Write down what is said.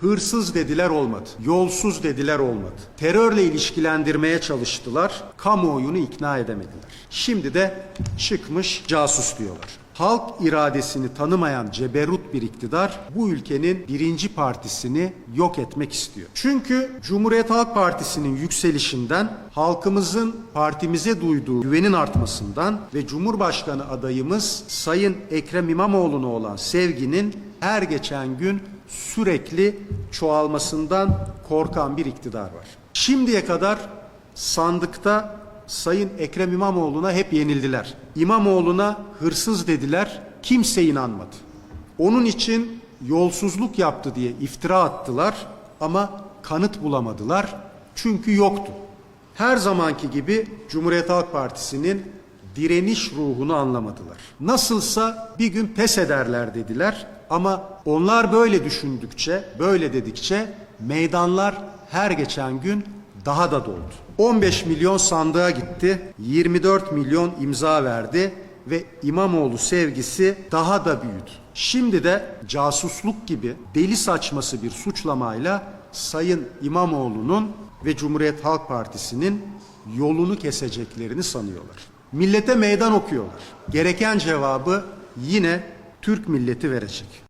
Hırsız dediler olmadı. Yolsuz dediler olmadı. Terörle ilişkilendirmeye çalıştılar. Kamuoyunu ikna edemediler. Şimdi de çıkmış casus diyorlar. Halk iradesini tanımayan ceberut bir iktidar bu ülkenin birinci partisini yok etmek istiyor. Çünkü Cumhuriyet Halk Partisi'nin yükselişinden, halkımızın partimize duyduğu güvenin artmasından ve Cumhurbaşkanı adayımız Sayın Ekrem İmamoğlu'na olan sevginin her geçen gün sürekli çoğalmasından korkan bir iktidar var. Şimdiye kadar sandıkta Sayın Ekrem İmamoğlu'na hep yenildiler. İmamoğlu'na hırsız dediler, kimse inanmadı. Onun için yolsuzluk yaptı diye iftira attılar ama kanıt bulamadılar çünkü yoktu. Her zamanki gibi Cumhuriyet Halk Partisi'nin direniş ruhunu anlamadılar. Nasılsa bir gün pes ederler dediler ama onlar böyle düşündükçe, böyle dedikçe meydanlar her geçen gün daha da doldu. 15 milyon sandığa gitti, 24 milyon imza verdi ve İmamoğlu sevgisi daha da büyüdü. Şimdi de casusluk gibi deli saçması bir suçlamayla Sayın İmamoğlu'nun ve Cumhuriyet Halk Partisi'nin yolunu keseceklerini sanıyorlar. Millete meydan okuyorlar. Gereken cevabı yine Türk milleti verecek.